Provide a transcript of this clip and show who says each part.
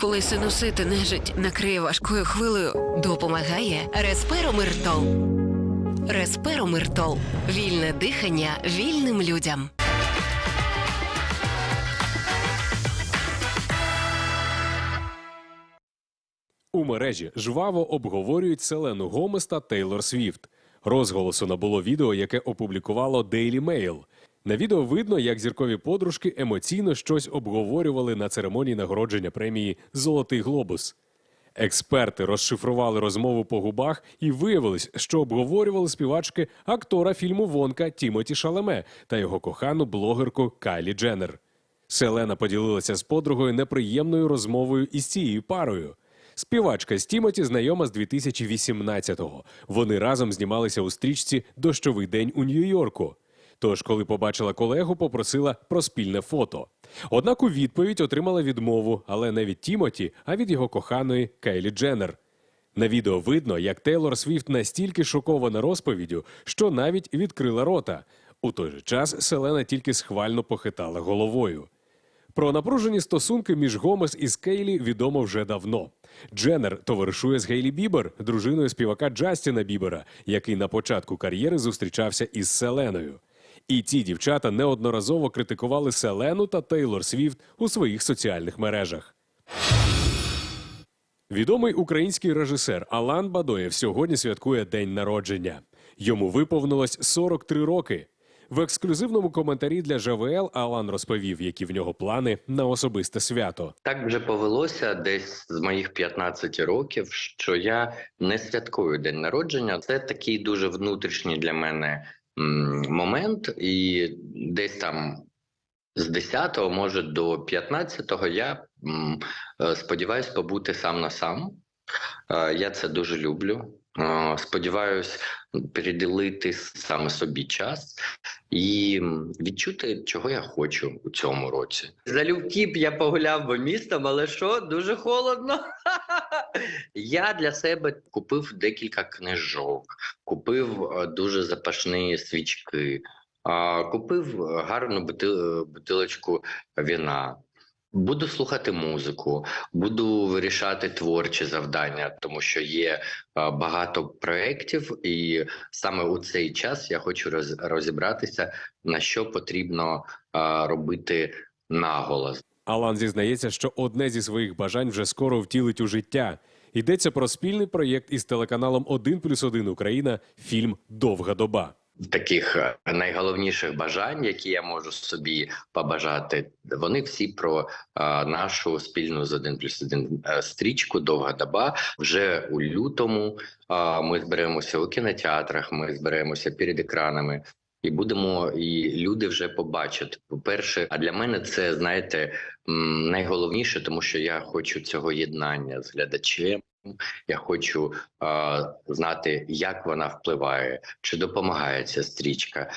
Speaker 1: Коли синусити нежить накриє важкою хвилею,
Speaker 2: Допомагає Респиромиртол. Респиромиртол. Вільне дихання вільним людям.
Speaker 3: У мережі жваво обговорюють Селену Гомес та Тейлор Свіфт. Розголосу набуло відео, яке опублікувало Daily Mail. На відео видно, як зіркові подружки емоційно щось обговорювали на церемонії нагородження премії Золотий глобус. Експерти розшифрували розмову по губах і виявилось, що обговорювали співачки актора фільму Вонка Тімоті Шалеме та його кохану блогерку Кайлі Дженнер. Селена поділилася з подругою неприємною розмовою із цією парою. Співачка з Тімоті знайома з 2018-го. Вони разом знімалися у стрічці Дощовий день у Нью-Йорку. Тож, коли побачила колегу, попросила про спільне фото. Однак у відповідь отримала відмову, але не від Тімоті, а від його коханої Кейлі Дженнер. На відео видно, як Тейлор Свіфт настільки шокована розповіддю, що навіть відкрила рота. У той же час Селена тільки схвально похитала головою. Про напружені стосунки між Гомес і Кейлі відомо вже давно. Дженнер товаришує з Гейлі Бібер, дружиною співака Джастіна Бібера, який на початку кар'єри зустрічався із Селеною. І ці дівчата неодноразово критикували Селену та Тейлор Свіфт у своїх соціальних мережах. Відомий український режисер Алан Бадоєв сьогодні святкує день народження. Йому виповнилось 43 роки. В ексклюзивному коментарі для ЖВЛ Алан розповів, які в нього плани на особисте свято.
Speaker 4: Так вже повелося десь з моїх 15 років, що я не святкую день народження. Це такий дуже внутрішній для мене момент, і десь там з 10-го, може до 15-го я е, побути сам на сам. Е, Я це дуже люблю. Е, Сподіваюсь приділити саме собі час і відчути, чого я хочу у цьому році. Залюбки б я погуляв би містом, але що дуже холодно. Я для себе купив декілька книжок, купив е, дуже запашні свічки, купив гарну бутилочку вина. Буду слухати музику, буду вирішати творчі завдання, тому що є е, багато проєктів, і саме у цей час я хочу роз- розібратися, на що потрібно е, робити наголос.
Speaker 3: Алан зізнається, що одне зі своїх бажань вже скоро втілить у життя. Йдеться про спільний проєкт із телеканалом 1 плюс 1 Україна фільм Довга доба.
Speaker 4: таких е, найголовніших бажань, які я можу собі побажати, вони всі про е, нашу спільну з 1 плюс 1 стрічку Довга доба. Вже у лютому е, ми зберемося у кінотеатрах, ми зберемося перед екранами. І будемо, і люди вже побачать. По-перше, а для мене це знаєте найголовніше, тому що я хочу цього єднання з глядачем. Я хочу е, знати, як вона впливає, чи допомагає ця стрічка.